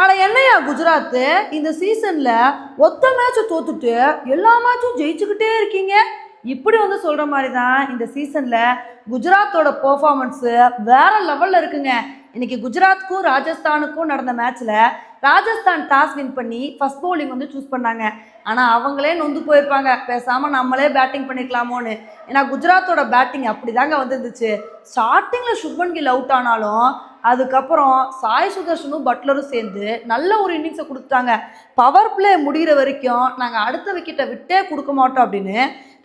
ஆனால் என்னையா குஜராத்து? இந்த சீசனில் ஒத்த மேட்சை தோத்துட்டு எல்லா மேட்சும் ஜெயிச்சுக்கிட்டே இருக்கீங்க. இப்படி வந்து சொல்கிற மாதிரி தான் இந்த சீசனில் குஜராத்தோட பர்ஃபார்மன்ஸு வேற லெவலில் இருக்குங்க. இன்னைக்கு குஜராத்துக்கும் ராஜஸ்தானுக்கும் நடந்த மேட்ச்சில் ராஜஸ்தான் டாஸ் வின் பண்ணி ஃபஸ்ட் பவுலிங் வந்து சூஸ் பண்ணாங்க. ஆனால் அவங்களே நொந்து போயிருப்பாங்க. பேசாமல் நம்மளே பேட்டிங் பண்ணிக்கலாமோன்னு. ஏன்னா குஜராத்தோட பேட்டிங் அப்படி தாங்க வந்துருந்துச்சு ஸ்டார்டிங்கில் சுப்மன் கில் அவுட் ஆனாலும் அதுக்கப்புறம் சாய் சுதர்ஷனும் பட்லரும் சேர்ந்து நல்ல ஒரு இன்னிங்ஸை கொடுத்தாங்க பவர் பிளே முடிகிற வரைக்கும் நாங்கள் அடுத்த விக்கெட்டை விட்டே கொடுக்க மாட்டோம் அப்படின்னு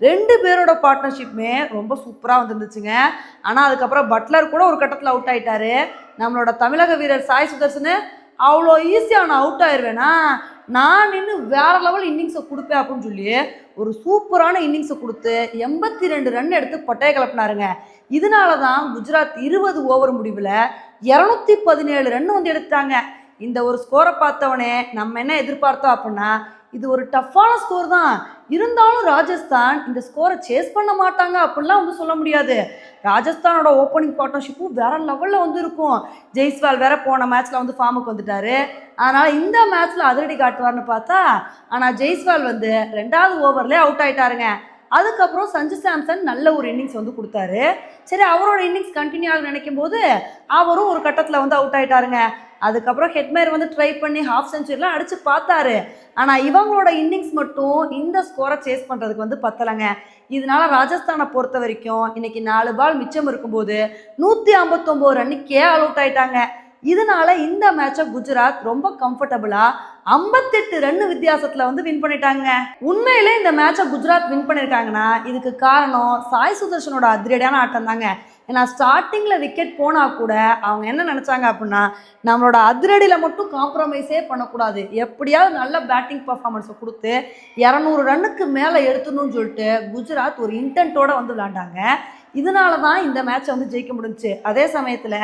ரெண்டு பேரோட பார்ட்னர்ஷிப்புமே ரொம்ப சூப்பராக வந்துருந்துச்சுங்க. ஆனால் அதுக்கப்புறம் பட்லர் கூட ஒரு கட்டத்தில் அவுட் ஆயிட்டாரு. நம்மளோட தமிழக வீரர் சாய் சுதர்ஷனு அவ்வளோ ஈஸியாக நான் அவுட் ஆயிடுவேனா நான் நின்று வேற லெவல் இன்னிங்ஸை கொடுப்பேன் அப்படின்னு சொல்லி ஒரு சூப்பரான இன்னிங்ஸை கொடுத்து எண்பத்தி ரெண்டு ரன் எடுத்து பட்டையை கிளப்பினாருங்க. இதனால தான் குஜராத் இருபது ஓவர் முடிவில் இரநூத்தி பதினேழு ரன் வந்து எடுத்தாங்க இந்த ஒரு ஸ்கோரை பார்த்தவொடனே நம்ம என்ன எதிர்பார்த்தோம் அப்படின்னா இது ஒரு டஃப்பான ஸ்கோர் தான். இருந்தாலும் ராஜஸ்தான் இந்த ஸ்கோரை சேஸ் பண்ண மாட்டாங்க அப்படிலாம் வந்து சொல்ல முடியாது. ராஜஸ்தானோட ஓப்பனிங் பார்ட்னர்ஷிப்பும் வேற லெவலில் வந்து இருக்கும். ஜெய்ஸ்வால் வேற போன மேட்ச்ல வந்து ஃபார்முக்கு வந்துட்டாரு. அதனால் இந்த மேட்ச்ல அதிரடி காட்டுவார்னு பார்த்தா ஆனால் ஜெய்ஸ்வால் வந்து ரெண்டாவது ஓவர்லேயே அவுட் ஆயிட்டாருங்க. அதுக்கப்புறம் சஞ்சு சாம்சன் நல்ல ஒரு இன்னிங்ஸ் வந்து கொடுத்தாரு. சரி அவரோட இன்னிங்ஸ் கண்டினியூ ஆக நினைக்கும் போது அவரும் ஒரு கட்டத்தில் வந்து அவுட் ஆயிட்டாருங்க. அதுக்கப்புறம் ஹெட்மேர் வந்து ட்ரை பண்ணி ஹாஃப் செஞ்சுரிலாம் அடித்து பார்த்தாரு. ஆனால் இவங்களோட இன்னிங்ஸ் மட்டும் இந்த ஸ்கோரை சேஸ் பண்ணுறதுக்கு வந்து பத்தலைங்க. இதனால ராஜஸ்தானை பொறுத்த வரைக்கும் இன்னைக்கு நாலு பால் மிச்சம் இருக்கும்போது நூற்றி ஐம்பத்தொம்போது ரன்னுக்கே அவுட் ஆயிட்டாங்க. இதனால இந்த மேட்சை குஜராத் ரொம்ப கம்ஃபர்டபுளா ஐம்பத்தெட்டு ரன் வித்தியாசத்துல வந்து வின் பண்ணிட்டாங்க. உண்மையில இந்த மேட்சை குஜராத் வின் பண்ணியிருக்காங்கன்னா இதுக்கு காரணம் சாய் சுதர்ஷனோட அதிரடியான ஆட்டம் தாங்க. ஏன்னா ஸ்டார்டிங்கில் விக்கெட் போனால் கூட அவங்க என்ன நினச்சாங்க அப்படின்னா நம்மளோட அதிரடியில் மட்டும் காம்ப்ரமைஸே பண்ணக்கூடாது. எப்படியாவது நல்ல பேட்டிங் பர்ஃபார்மன்ஸை கொடுத்து இரநூறு ரன்னுக்கு மேலே எடுத்துணும்னு சொல்லிட்டு குஜராத் ஒரு இன்டென்ட்டோட வந்து விளாண்டாங்க இதனால தான் இந்த மேட்சை வந்து ஜெயிக்க முடிஞ்சுச்சு. அதே சமயத்தில்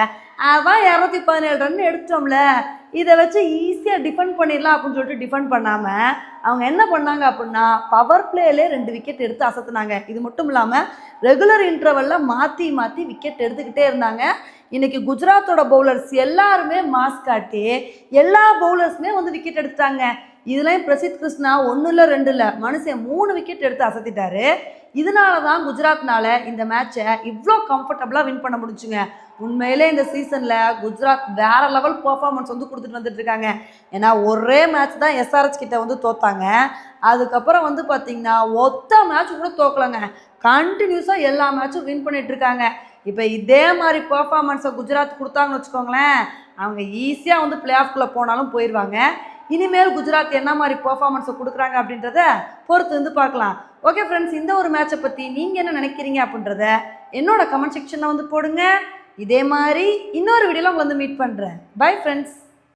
அவன் இரநூத்தி பதினேழு ரன் எடுத்தோம்ல இதை வச்சு ஈஸியாக டிஃபெண்ட் பண்ணிடலாம் அப்படின்னு சொல்லிட்டு டிஃபெண்ட் பண்ணாமல் அவங்க என்ன பண்ணாங்க அப்படின்னா பவர் பிளேலே ரெண்டு விக்கெட் எடுத்து அசத்துனாங்க. இது மட்டும் இல்லாமல் ரெகுலர் இன்டர்வலில் மாற்றி மாற்றி விக்கெட் எடுத்துக்கிட்டே இருந்தாங்க. இன்றைக்கி குஜராத்தோட பவுலர்ஸ் எல்லாருமே மாஸ்க் காட்டி எல்லா பவுலர்ஸுமே வந்து விக்கெட் எடுத்துட்டாங்க. இதெல்லாம் பிரசித் கிருஷ்ணா ஒன்றும் இல்லை ரெண்டு இல்லை மனுஷன் மூணு விக்கெட் எடுத்து அசத்திட்டாரு. இதனால தான் குஜராத்னால இந்த மேட்சை இவ்வளோ கம்ஃபர்டபுளாக வின் பண்ண முடிஞ்சுங்க. உண்மையிலே இந்த சீசனில் குஜராத் வேற லெவல் பர்ஃபார்மன்ஸ் வந்து கொடுத்துட்டு வந்துட்டு இருக்காங்க. ஏன்னா ஒரே மேட்ச் தான் எஸ்ஆர்எச் கிட்ட வந்து தோத்தாங்க. அதுக்கப்புறம் வந்து பார்த்தீங்கன்னா ஒத்த மேட்ச் கூட தோக்கலைங்க. கண்டினியூஸாக எல்லா மேட்சும் வின் பண்ணிட்டு இருக்காங்க. இப்போ இதே மாதிரி பர்ஃபார்மன்ஸை குஜராத் கொடுத்தாங்கன்னு வச்சுக்கோங்களேன் அவங்க ஈஸியாக வந்து பிளே ஆஃப்குள்ளே போனாலும் போயிடுவாங்க இனிமேல் குஜராத் என்ன மாதிரி பர்ஃபார்மன்ஸை கொடுக்குறாங்க அப்படின்றத பொறுத்து வந்து பார்க்கலாம். ஓகே ஃப்ரெண்ட்ஸ் இந்த ஒரு மேட்சை பற்றி நீங்கள் என்ன நினைக்கிறீங்க அப்படின்றத என்னோட கமெண்ட் செக்ஷனில் வந்து போடுங்க. இதே மாதிரி இன்னொரு வீடியோவில் உங்களை வந்து மீட் பண்ணுறேன் பை ஃப்ரெண்ட்ஸ்